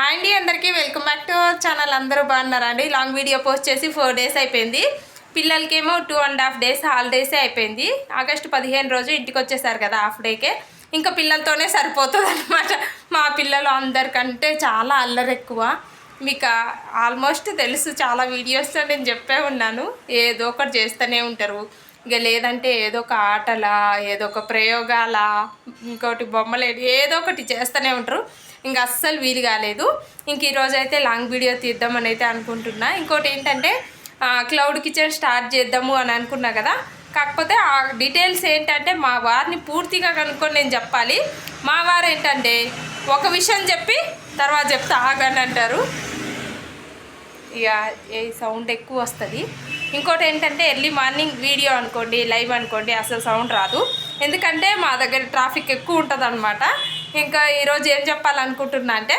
Hi అండి అందరికీ welcome back to our channel. అందరూ బాగున్నారా అండి లాంగ్ వీడియో పోస్ట్ చేసి ఫోర్ డేస్ అయిపోయింది. పిల్లలకేమో టూ అండ్ హాఫ్ డేస్ హాలిడేసే అయిపోయింది. ఆగస్టు పదిహేను రోజు ఇంటికి వచ్చేసారు కదా హాఫ్ డేకే. ఇంకా పిల్లలతోనే సరిపోతుంది అనమాట మా పిల్లలు అందరికంటే చాలా అల్లరి ఎక్కువ. మీకు ఆల్మోస్ట్ తెలుసు చాలా వీడియోస్లో నేను చెప్పే ఉన్నాను. ఏదో ఒకటి చేస్తూనే ఉంటారు. ఇక లేదంటే ఏదో ఒక ఆటలా ఏదో ఒక ప్రయోగాల ఇంకోటి బొమ్మలు ఏదో ఒకటి చేస్తూనే ఉంటారు. ఇంకా అస్సలు వీలు కాలేదు. ఇంక ఈరోజు అయితే లాంగ్ వీడియో తీద్దామని అయితే అనుకుంటున్నా. ఇంకోటి ఏంటంటే క్లౌడ్ కిచెన్ స్టార్ట్ చేద్దాము అని అనుకున్నా కదా. కాకపోతే ఆ డీటెయిల్స్ ఏంటంటే మా వారిని పూర్తిగా కనుక్కొని నేను చెప్పాలి. మా వారు ఏంటంటే ఒక విషయం చెప్పి తర్వాత చెప్తే ఆగని అంటారు. ఇక ఏ సౌండ్ ఎక్కువ వస్తుంది. ఇంకోటి ఏంటంటే ఎర్లీ మార్నింగ్ వీడియో అనుకోండి లైవ్ అనుకోండి అసలు సౌండ్ రాదు. ఎందుకంటే మా దగ్గర ట్రాఫిక్ ఎక్కువ ఉంటుంది అనమాట ఇంకా ఈరోజు ఏం చెప్పాలనుకుంటున్నా అంటే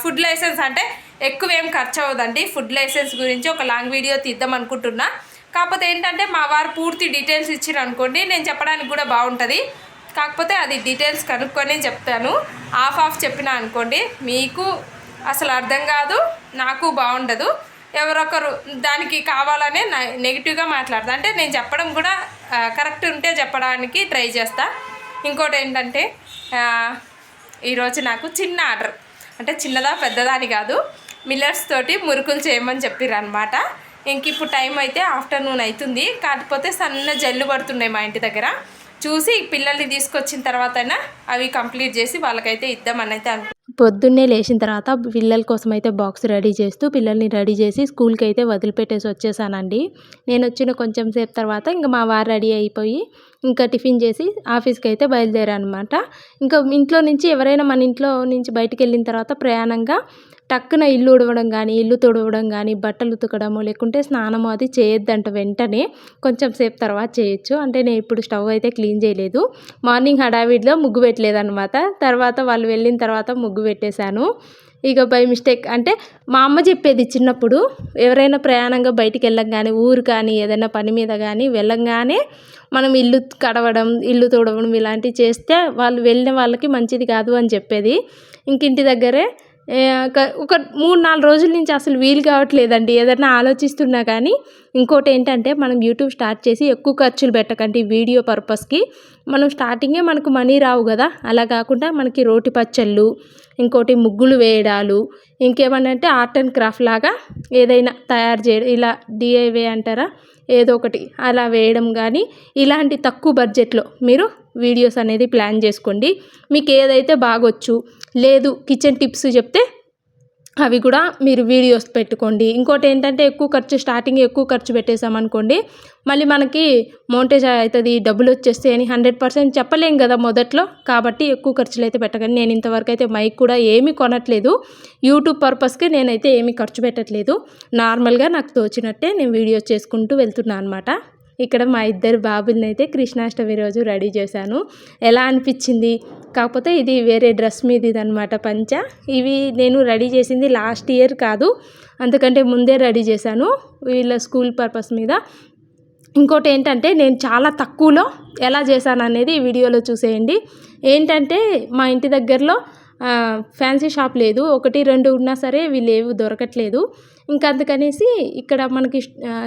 ఫుడ్ లైసెన్స్ అంటే ఎక్కువ ఏం ఖర్చు అవ్వదండి. ఫుడ్ లైసెన్స్ గురించి ఒక లాంగ్ వీడియో తీద్దాం అనుకుంటున్నా. కాకపోతే ఏంటంటే మా వారు పూర్తి డీటెయిల్స్ ఇచ్చిన అనుకోండి నేను చెప్పడానికి కూడా బాగుంటుంది. కాకపోతే అది డీటెయిల్స్ కనుక్కొని చెప్తాను. ఆఫ్ ఆఫ్ చెప్పిన అనుకోండి మీకు అసలు అర్థం కాదు నాకు బాగుండదు. ఎవరొకరు దానికి కావాలనే నెగిటివ్గా మాట్లాడతా. అంటే నేను చెప్పడం కూడా కరెక్ట్ ఉంటే చెప్పడానికి ట్రై చేస్తా. ఇంకోటి ఏంటంటే ఈరోజు నాకు చిన్న ఆర్డర్. అంటే చిన్నదా పెద్దదా అని కాదు. మిల్లర్స్ తోటి మురుకులు చేయమని చెప్పారు అనమాట ఇంక ఇప్పుడు టైం అయితే ఆఫ్టర్నూన్ అవుతుంది కాకపోతే సన్న జల్లు పడుతున్నాయి మా ఇంటి దగ్గర. చూసి పిల్లల్ని తీసుకొచ్చిన తర్వాత అవి కంప్లీట్ చేసి వాళ్ళకైతే ఇద్దామని అయితే అనుకుంటున్నాను పొద్దున్నే లేచిన తర్వాత పిల్లల కోసం అయితే బాక్స్ రెడీ చేస్తూ పిల్లల్ని రెడీ చేసి స్కూల్కి అయితే వదిలిపెట్టేసి వచ్చేసానండి. నేను వచ్చిన కొంచెం సేపు తర్వాత ఇంకా మా వారు రెడీ అయిపోయి ఇంకా టిఫిన్ చేసి ఆఫీస్కి అయితే బయలుదేరానమాట. ఇంకా ఇంట్లో నుంచి ఎవరైనా మన ఇంట్లో నుంచి బయటికి వెళ్ళిన తర్వాత ప్రయాణంగా టక్కున ఇల్లు ఉడవడం కానీ ఇల్లు తుడవడం కానీ బట్టలు ఉతకడము లేకుంటే స్నానము అది చేయొద్దంట వెంటనే. కొంచెం సేపు తర్వాత చేయొచ్చు. అంటే నేను ఇప్పుడు స్టవ్ అయితే క్లీన్ చేయలేదు. మార్నింగ్ హడావిడిలో ముగ్గు పెట్టలేదు అనమాట తర్వాత వాళ్ళు వెళ్ళిన తర్వాత ముగ్గు పెట్టేశాను. ఇక బై మిస్టేక్ అంటే మా అమ్మ చెప్పేది చిన్నప్పుడు ఎవరైనా ప్రయాణంగా బయటికి వెళ్ళంగానే ఊరు కానీ ఏదైనా పని మీద కానీ వెళ్ళంగానే మనం ఇల్లు కడవడం ఇల్లు తుడవడం ఇలాంటివి చేస్తే వాళ్ళు వెళ్ళిన వాళ్ళకి మంచిది కాదు అని చెప్పేది. ఇంక ఇంటి దగ్గరే ఒక మూడు నాలుగు రోజుల నుంచి అసలు వీలు కావట్లేదండి. ఏదైనా ఆలోచిస్తున్నా కానీ ఇంకోటి ఏంటంటే మనం యూట్యూబ్ స్టార్ట్ చేసి ఎక్కువ ఖర్చులు పెట్టకండి వీడియో పర్పస్కి. మనం స్టార్టింగే మనకు మనీ రావు కదా. అలా కాకుండా మనకి రోటి పచ్చళ్ళు ఇంకోటి ముగ్గులు వేయడాలు ఇంకేమన్నా అంటే ఆర్ట్ అండ్ క్రాఫ్ట్ లాగా ఏదైనా తయారు చేయడం ఇలా డిఐవే అంటారా? ఏదో ఒకటి అలా వేయడం కానీ ఇలాంటి తక్కువ బడ్జెట్లో మీరు వీడియోస్ అనేది ప్లాన్ చేసుకోండి. మీకు ఏదైతే బాగొచ్చు లేదు కిచెన్ టిప్స్ చెప్తే అవి కూడా మీరు వీడియోస్ పెట్టుకోండి. ఇంకోటి ఏంటంటే ఎక్కువ ఖర్చు స్టార్టింగ్ ఎక్కువ ఖర్చు పెట్టేసామనుకోండి మళ్ళీ మనకి మౌంటేజ్ అవుతుంది డబ్బులు వచ్చేస్తే అని హండ్రెడ్ పర్సెంట్ చెప్పలేం కదా మొదట్లో. కాబట్టి ఎక్కువ ఖర్చులు అయితే పెట్టకండి. నేను ఇంతవరకు అయితే మైక్ కూడా ఏమీ కొనట్లేదు. యూట్యూబ్ పర్పస్కి నేనైతే ఏమీ ఖర్చు పెట్టట్లేదు. నార్మల్గా నాకు తోచినట్టే నేను వీడియోస్ చేసుకుంటూ వెళ్తున్నాను అనమాట ఇక్కడ మా ఇద్దరు బాబుల్ని అయితే కృష్ణాష్టమి రోజు రెడీ చేశాను. ఎలా అనిపించింది? కాకపోతే ఇది వేరే డ్రెస్ మీద ఇది పంచ. ఇవి నేను రెడీ చేసింది లాస్ట్ ఇయర్ కాదు అంతకంటే ముందే రెడీ చేశాను వీళ్ళ స్కూల్ పర్పస్ మీద. ఇంకోటి ఏంటంటే నేను చాలా తక్కువలో ఎలా చేశాను అనేది ఈ వీడియోలో చూసేయండి. ఏంటంటే మా ఇంటి దగ్గరలో ఫ్యాన్సీ షాప్ లేదు. ఒకటి రెండు ఉన్నా సరే ఇవి లేవు దొరకట్లేదు. ఇంకా అందుకనేసి ఇక్కడ మనకి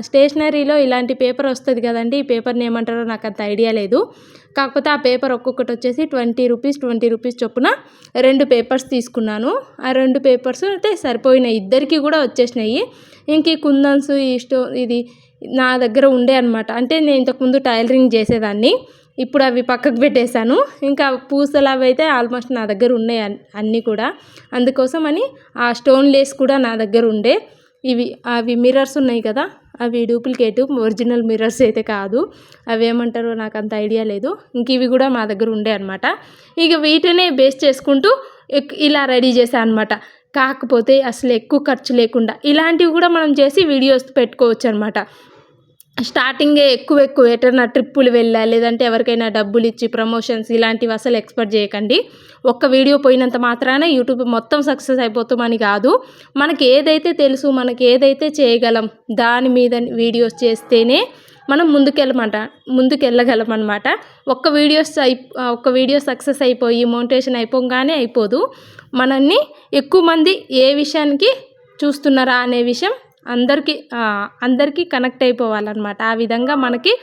స్టేషనరీలో ఇలాంటి పేపర్ వస్తుంది కదండి ఈ పేపర్ని ఏమంటారో నాకు అంత ఐడియా లేదు. కాకపోతే ఆ పేపర్ ఒక్కొక్కటి వచ్చేసి ట్వంటీ రూపీస్ ట్వంటీ రూపీస్ చొప్పున రెండు పేపర్స్ తీసుకున్నాను. ఆ రెండు పేపర్స్ అయితే సరిపోయినాయి. ఇద్దరికి కూడా వచ్చేసినాయి. ఇంక ఈ కుందన్స్ ఈ స్టో ఇది నా దగ్గర ఉండే అనమాట అంటే నేను ఇంతకుముందు టైలరింగ్ చేసేదాన్ని. ఇప్పుడు అవి పక్కకు పెట్టేశాను. ఇంకా పూసలు అవి అయితే ఆల్మోస్ట్ నా దగ్గర ఉన్నాయి అన్నీ కూడా. అందుకోసం అని ఆ స్టోన్ లేస్ కూడా నా దగ్గర ఉండే. ఇవి అవి మిర్రర్స్ ఉన్నాయి కదా అవి డూప్లికేట్ ఒరిజినల్ మిర్రర్స్ అయితే కాదు. అవి ఏమంటారో నాకు అంత ఐడియా లేదు. ఇంక ఇవి కూడా మా దగ్గర ఉండే అనమాట ఇక వీటినే బేస్ చేసుకుంటూ ఇలా రెడీ చేశాను అనమాట కాకపోతే అసలు ఎక్కువ ఖర్చు లేకుండా ఇలాంటివి కూడా మనం చేసి వీడియోస్ పెట్టుకోవచ్చు అనమాట స్టార్టింగే ఎక్కువ ఎక్కువ ఎటైనా ట్రిప్పులు వెళ్ళా లేదంటే ఎవరికైనా డబ్బులు ఇచ్చి ప్రమోషన్స్ ఇలాంటివి అసలు ఎక్స్పెక్ట్ చేయకండి. ఒక్క వీడియో పోయినంత మాత్రాన యూట్యూబ్ మొత్తం సక్సెస్ అయిపోతామని కాదు. మనకి ఏదైతే తెలుసు మనకి ఏదైతే చేయగలం దాని మీద వీడియోస్ చేస్తేనే మనం ముందుకెళ్ళమంట ముందుకెళ్ళగలమన్నమాట. ఒక్క వీడియోస్ అయి ఒక్క వీడియో సక్సెస్ అయిపోయి మోటివేషన్ అయిపోగానే అయిపోదు. మనల్ని ఎక్కువ మంది ఏ విషయానికి చూస్తున్నారా అనే విషయం అందరికీ అందరికీ కనెక్ట్ అయిపోవాలన్నమాట. ఆ విధంగా మనకి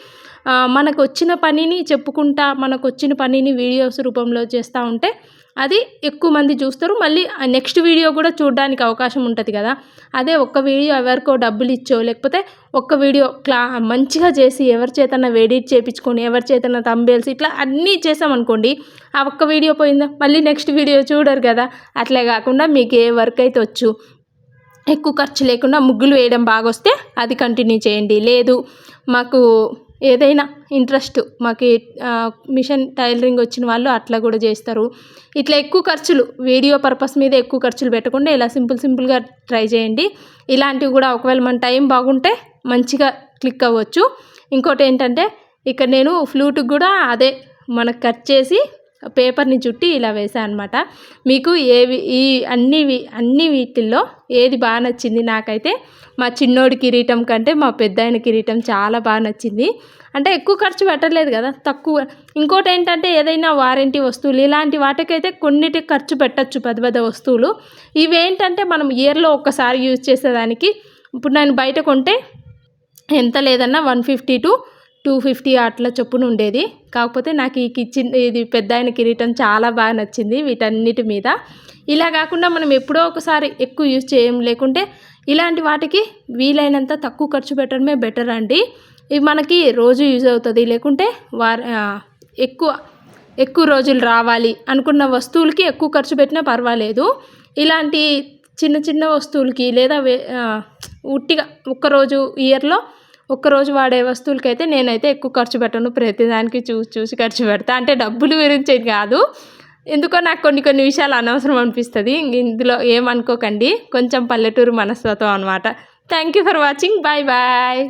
మనకు వచ్చిన పనిని చెప్పుకుంటా మనకు వచ్చిన పనిని వీడియోస్ రూపంలో చేస్తూ ఉంటే అది ఎక్కువ మంది చూస్తారు. మళ్ళీ నెక్స్ట్ వీడియో కూడా చూడడానికి అవకాశం ఉంటుంది కదా. అదే ఒక్క వీడియో ఎవరికో డబ్బులు ఇచ్చో లేకపోతే ఒక్క వీడియో క్లా మంచిగా చేసి ఎవరి చేతన ఎడిట్ చేయించుకొని ఎవరి చేతన తంబేల్స్ ఇట్లా అన్నీ చేసామనుకోండి ఆ ఒక్క వీడియో పోయిందా? మళ్ళీ నెక్స్ట్ వీడియో చూడరు కదా. అట్లే కాకుండా మీకు ఏ వర్క్ అయితే వచ్చు ఎక్కువ ఖర్చు లేకుండా ముగ్గులు వేయడం బాగా వస్తే అది కంటిన్యూ చేయండి. లేదు మాకు ఏదైనా ఇంట్రెస్ట్ మాకు మిషన్ టైలరింగ్ వచ్చిన వాళ్ళు అట్లా కూడా చేస్తారు. ఇట్లా ఎక్కువ ఖర్చులు వీడియో పర్పస్ మీద ఎక్కువ ఖర్చులు పెట్టకుండా ఇలా సింపుల్ సింపుల్గా ట్రై చేయండి. ఇలాంటివి కూడా ఒకవేళ మన టైం బాగుంటే మంచిగా క్లిక్ అవ్వచ్చు. ఇంకోటి ఏంటంటే ఇక్కడ నేను ఫ్లూట్కి కూడా అదే మనకు కట్ చేసి పేపర్ని చుట్టి ఇలా వేసాను అనమాట మీకు ఏవి ఈ అన్ని అన్ని వీటిల్లో ఏది బాగా నచ్చింది నాకైతే మా చిన్నోడి కిరీటం కంటే మా పెద్దాయన కిరీటం చాలా బాగా నచ్చింది. అంటే ఎక్కువ ఖర్చు పెట్టలేదు కదా తక్కువ. ఇంకోటి ఏంటంటే ఏదైనా వారంటీ వస్తువులు ఇలాంటి వాటికైతే కొన్నిటికి ఖర్చు పెట్టచ్చు పెద్ద పెద్ద వస్తువులు. ఇవి ఏంటంటే మనం ఇయర్లో ఒక్కసారి యూజ్ చేసేదానికి ఇప్పుడు నేను బయట కొంటే ఎంత లేదన్నా one fifty to two fifty అట్లా చొప్పున ఉండేది. కాకపోతే నాకు ఈ కిచెన్ ఇది పెద్ద ఆయన కిరీటం చాలా బాగా నచ్చింది వీటన్నిటి మీద. ఇలా కాకుండా మనం ఎప్పుడో ఒకసారి ఎక్కువ యూజ్ చేయం లేకుంటే ఇలాంటి వాటికి వీలైనంత తక్కువ ఖర్చు పెట్టడమే బెటర్ అండి. ఇవి మనకి రోజు యూజ్ అవుతుంది లేకుంటే వార ఎక్కువ ఎక్కువ రోజులు రావాలి అనుకున్న వస్తువులకి ఎక్కువ ఖర్చు పెట్టినా పర్వాలేదు. ఇలాంటి చిన్న చిన్న వస్తువులకి లేదా వే ఉట్టిగా ఒక్కరోజు ఇయర్లో ఒక్కరోజు వాడే వస్తువులకైతే నేనైతే ఎక్కువ ఖర్చు పెట్టను. ప్రతిదానికి చూసి చూసి ఖర్చు పెడతా. అంటే డబ్బులు గురించి కాదు. ఎందుకో నాకు కొన్ని కొన్ని విషయాలు అనవసరం అనిపిస్తుంది. ఇంక ఇందులో ఏమనుకోకండి. కొంచెం పల్లెటూరు మనస్తత్వం అనమాట thank you for watching bye bye